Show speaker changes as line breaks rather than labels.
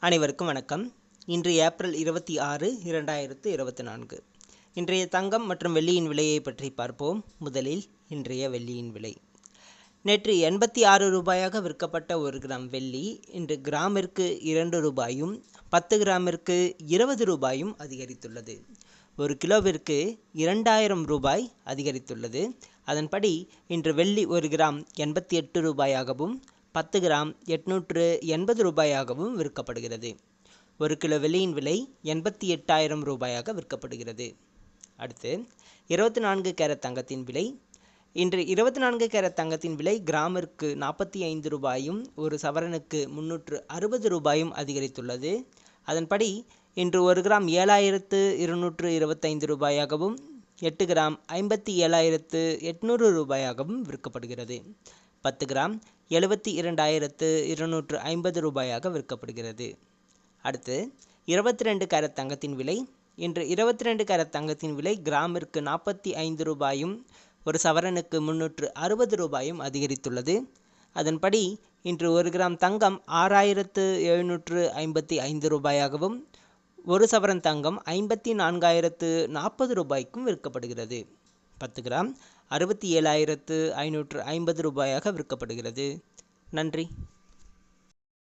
அனைவருக்கும் வணக்கம். இன்று ஏப்ரல் இருபத்தி ஆறு இரண்டாயிரத்து இருபத்தி நான்கு. இன்றைய தங்கம் மற்றும் வெள்ளியின் விலையை பற்றி பார்ப்போம். முதலில் இன்றைய வெள்ளியின் விலை. நேற்று எண்பத்தி ஆறு ரூபாயாக விற்கப்பட்ட ஒரு கிராம் வெள்ளி இன்று கிராமிற்கு இரண்டு ரூபாயும் பத்து கிராமிற்கு இருபது ரூபாயும் அதிகரித்துள்ளது. ஒரு கிலோவிற்கு இரண்டாயிரம் ரூபாய் அதிகரித்துள்ளது. அதன்படி இன்று வெள்ளி ஒரு கிராம் எண்பத்தி எட்டு ரூபாயாகவும் பத்து கிராம் எட்நூற்று எண்பது ரூபாயாகவும் விற்கப்படுகிறது. ஒரு கிலோ வெள்ளியின் விலை எண்பத்தி எட்டாயிரம் ரூபாயாக விற்கப்படுகிறது. அடுத்து இருபத்தி நான்கு கேரட் தங்கத்தின் விலை. இன்று இருபத்தி நான்கு கேரட் தங்கத்தின் விலை கிராமிற்கு நாற்பத்தி ஐந்து ரூபாயும் ஒரு சவரனுக்கு முன்னூற்று அறுபது ரூபாயும் அதிகரித்துள்ளது. அதன்படி இன்று ஒரு கிராம் ஏழாயிரத்து இருநூற்று இருபத்தைந்து ரூபாயாகவும் எட்டு கிராம் ஐம்பத்தி ஏழாயிரத்து எட்நூறு ரூபாயாகவும் விற்கப்படுகிறது. பத்து கிராம் எழுபத்தி இரண்டாயிரத்து இருநூற்று ஐம்பது ரூபாயாக விற்கப்படுகிறது. அடுத்து இருபத்தி ரெண்டு கேரட் தங்கத்தின் விலை. இன்று இருபத்தி ரெண்டு கேரட் தங்கத்தின் விலை கிராமிற்கு நாற்பத்தி ஐந்து ரூபாயும் ஒரு சவரனுக்கு முன்னூற்று அறுபது ரூபாயும் அதிகரித்துள்ளது. அதன்படி இன்று ஒரு கிராம் தங்கம் ஆறாயிரத்து எழுநூற்று ஐம்பத்தி ஐந்து ரூபாயாகவும் ஒரு சவரன் தங்கம் ஐம்பத்தி நான்காயிரத்து நாற்பது ரூபாய்க்கும் விற்கப்படுகிறது. பத்து கிராம் அறுபத்தி ஏழாயிரத்து ஐநூற்று ஐம்பது ரூபாயாக விற்கப்படுகிறது. நன்றி.